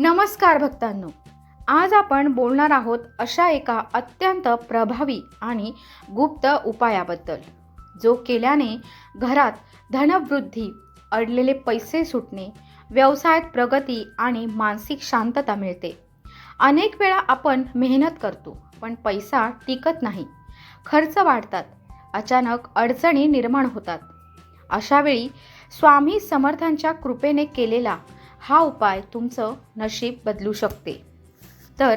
नमस्कार भक्तांनो. आज आपण बोलणार आहोत अशा एका अत्यंत प्रभावी आणि गुप्त उपायाबद्दल जो केल्याने घरात धनवृद्धी अडलेले पैसे सुटणे व्यवसायात प्रगती आणि मानसिक शांतता मिळते. अनेक वेळा आपण मेहनत करतो पण पैसा टिकत नाही. खर्च वाढतात अचानक अडचणी निर्माण होतात. अशावेळी स्वामी समर्थांच्या कृपेने केलेला हा उपाय तुमचं नशीब बदलू शकते. तर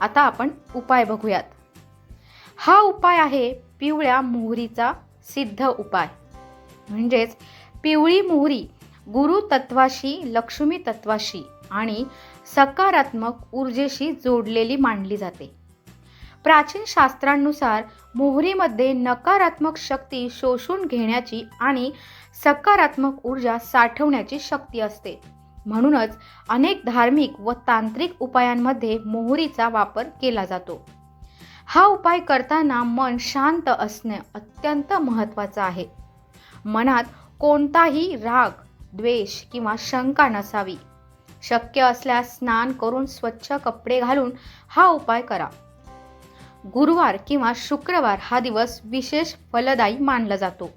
आता आपण उपाय बघूयात. हा उपाय आहे पिवळ्या मोहरीचा सिद्ध उपाय. म्हणजेच पिवळी मोहरी गुरु तत्वाशी लक्ष्मी तत्वाशी आणि सकारात्मक ऊर्जेशी जोडलेली मानली जाते. प्राचीन शास्त्रांनुसार मोहरीमध्ये नकारात्मक शक्ती शोषून घेण्याची आणि सकारात्मक ऊर्जा साठवण्याची शक्ती असते. म्हणूनच अनेक धार्मिक व तांत्रिक उपायांमध्ये मोहरीचा वापर केला जातो. हा उपाय करताना मन शांत असणे अत्यंत महत्त्वाचं आहे. मनात कोणताही राग द्वेष किंवा शंका नसावी. शक्य असल्यास स्नान करून स्वच्छ कपडे घालून हा उपाय करा. गुरुवार किंवा शुक्रवार हा दिवस विशेष फलदायी मानला जातो.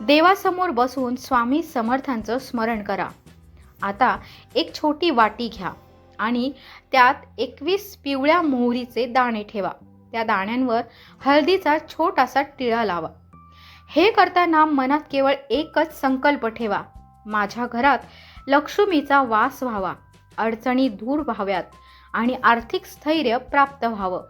देवासमोर बसून स्वामी समर्थांचं स्मरण करा. आता एक छोटी वाटी घ्या आणि त्यात एकवीस पिवळ्या मोहरीचे दाणे ठेवा. त्या दाण्यांवर हळदीचा छोटासा टिळा लावा. हे करताना मनात केवळ एकच संकल्प ठेवा. माझ्या घरात लक्ष्मीचा वास व्हावा अडचणी दूर व्हाव्यात आणि आर्थिक स्थैर्य प्राप्त व्हावं.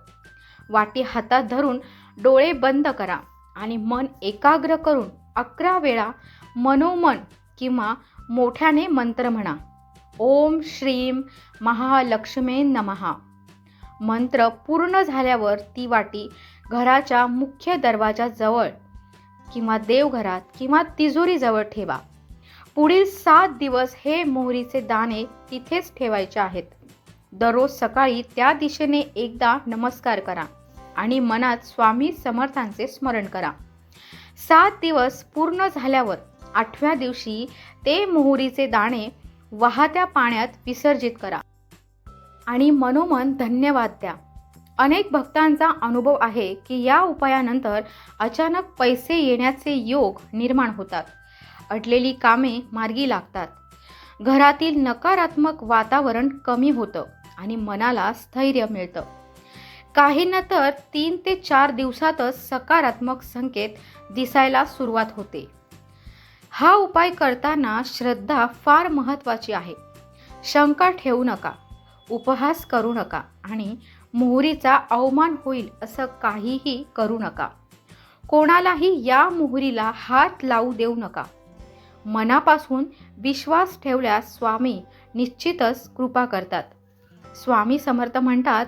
वाटी हातात धरून डोळे बंद करा आणि मन एकाग्र करून अकरा वेळा मनोमन किंवा मोठ्याने मंत्र म्हणा. ओम श्रीम महालक्ष्मे नमहा मंत्र पूर्ण झाल्यावर ती वाटी घराच्या मुख्य दरवाजाजवळ किंवा देवघरात किंवा तिजोरीजवळ ठेवा. पुढील सात दिवस हे मोहरीचे दाणे तिथेच ठेवायचे आहेत. दररोज सकाळी त्या दिशेने एकदा नमस्कार करा आणि मनात स्वामी समर्थांचे स्मरण करा. सात दिवस पूर्ण झाल्यावर आठव्या दिवशी ते मोहरीचे दाणे वाहत्या पाण्यात विसर्जित करा. आणि मनोमन धन्यवाद द्या. अनेक भक्तांचा अनुभव आहे की या उपायानंतर अचानक पैसे येण्याचे योग निर्माण होतात. अडलेली कामे मार्गी लागतात. घरातील नकारात्मक वातावरण कमी होतं आणि मनाला स्थैर्य मिळतं. काहींना तर तीन ते चार दिवसातच सकारात्मक संकेत दिसायला सुरुवात होते. हा उपाय करताना श्रद्धा फार महत्त्वाची आहे. शंका ठेवू नका उपहास करू नका आणि मोहरीचा अवमान होईल असं काहीही करू नका. कोणालाही या मोहरीला हात लावू देऊ नका. मनापासून विश्वास ठेवल्यास स्वामी निश्चितच कृपा करतात. स्वामी समर्थ म्हणतात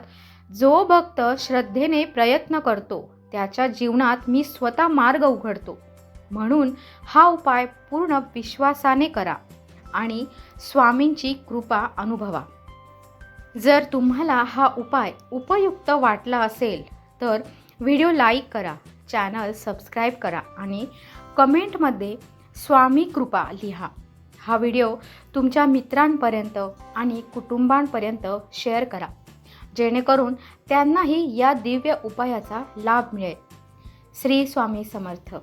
जो भक्त श्रद्धेने प्रयत्न करतो त्याच्या जीवनात मी स्वतः मार्ग उघडतो. म्हणून हा उपाय पूर्ण विश्वासाने करा आणि स्वामींची कृपा अनुभवा. जर तुम्हाला हा उपाय उपयुक्त वाटला असेल तर व्हिडिओ लाईक करा चॅनल सबस्क्राईब करा आणि कमेंटमध्ये स्वामी कृपा लिहा. हा व्हिडिओ तुमच्या मित्रांपर्यंत आणि कुटुंबांपर्यंत शेअर करा. जेणेकरून त्यांनाही या दिव्य उपायाचा लाभ मिळेल. श्री स्वामी समर्थ.